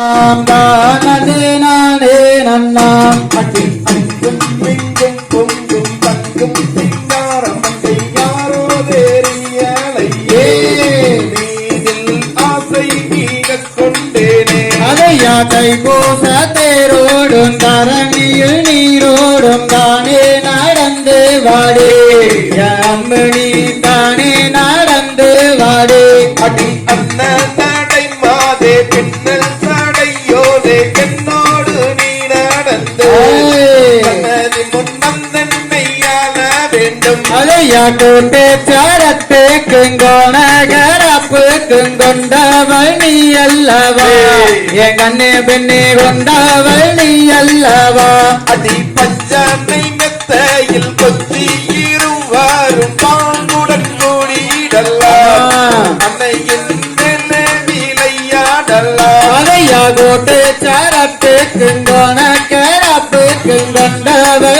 நாம் தானே தேரோடும் தரணியில் நீரோடும் தானே நடந்து வாடே. அம்மணி தானே நடந்து வாடே. அடி அண்ண வேண்டும். கூட்டு சாரத்து குங்கோண கரப்பு குங்கொண்டவள் நீ அல்லவா? என் கண்ணே பெண்ணே கொண்டவள் நீ அல்லவா? அடி பஞ்சனை மெத்தையில் கொத்தி இருவாரும் பாங்குடன் கூடிடலாம் அன்னையின் விளையாடலாம் அதையா கூட்டு சாரத்து குங்கோண கரப்பு குங்கொண்டவள் நான் அல்லடா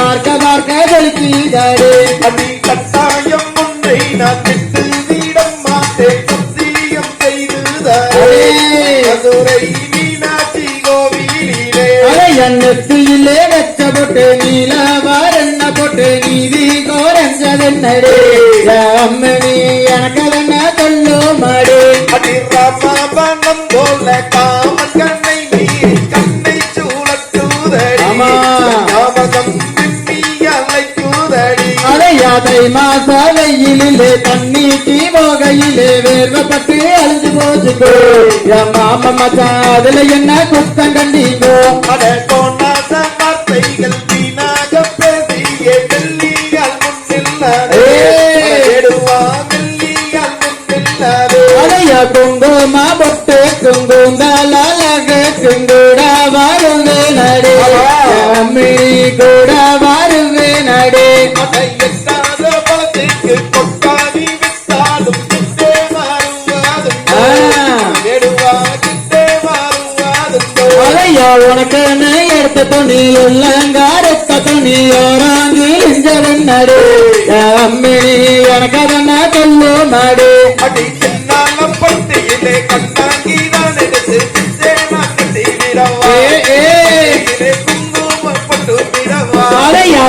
மதுரை மீனாட்சி கோவிலிலே. அதையா நெத்தியிலே வெச்ச போட்டு நீல வாரண்ண போட்டு நீதி கோரஞ்சதென்னடே. அம்மணி எனக்கு என்ன சொல்லு மாடே. அடி ராமபணம் போல அலையாதை மாசாலையிலே தண்ணீட்டி போகையிலே வேர்வப்பட்டு அழிஞ்சு போச்சுக்கோ என் மாம மச்சான் அதுல என்ன குத்தம் கண்டீங்கோ? அட வார்த்தைகள் வீணாக பேசியே வெள்ளியால் குங்குமா பொட்டு குங்குந்தலக குங்குட வருவே நடு கூட அலையா உனக்கு எடுத்த துணி உள்ளங்காரத்த துணி ஓராங்கி இஞ்சவன் நடு. அம்மிழி எனக்கு அதன சொல்லு நடு அடி சின்னாலம் பட்டியிலே கண்டாங்கி நான் எடுத்து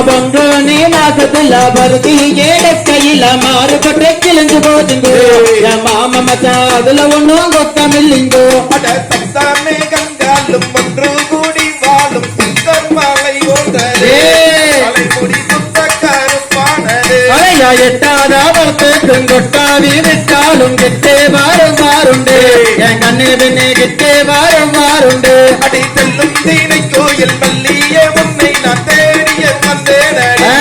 பங்கு நீ மாசத்துல பருத்தி ஏட கையில மாறுபட்டு கிழிஞ்சு போச்சுங்கோ. என் மாம மச்சான் அதுல ஒண்ணும் கொத்தமில்லிங்கோ. கங்காலும் ஒன்று கூடி வாழும் சித்தர் மாலை ஓந்தரே ஏய். தலைமுடி சுத்த கருப்பானது அலையா எட்டாத வளர்த்துக்கும் கொட்டாவி விட்டாலும் கிட்டே வாரும் வாருண்டு என் கண்ணு பின்னே கிட்டே வாரும் வாருண்டு அடி செல்லும் தீனை கோயில் பள்ளியே உன்னை நான் தேடிய வந்தேனடி ஆ.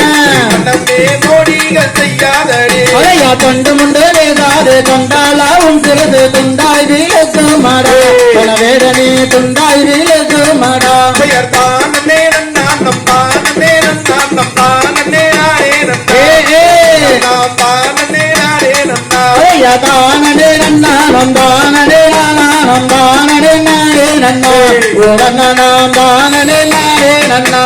மனமே மோடிகள் செய்யாதடி. அலையா தொண்டு முண்டு வேதாது கொண்டாலாவும் வேடனே துண்டாய் வீழுக்கு மாடா பெயர் நான் நானம் தானே நான் தானே நானே ஏ ஏ நாம் தானே நானே நன்னா. அலையா நானா நந்தானடே நாடே நன்னா ஓ நாம் தானடே நாடே நன்னா.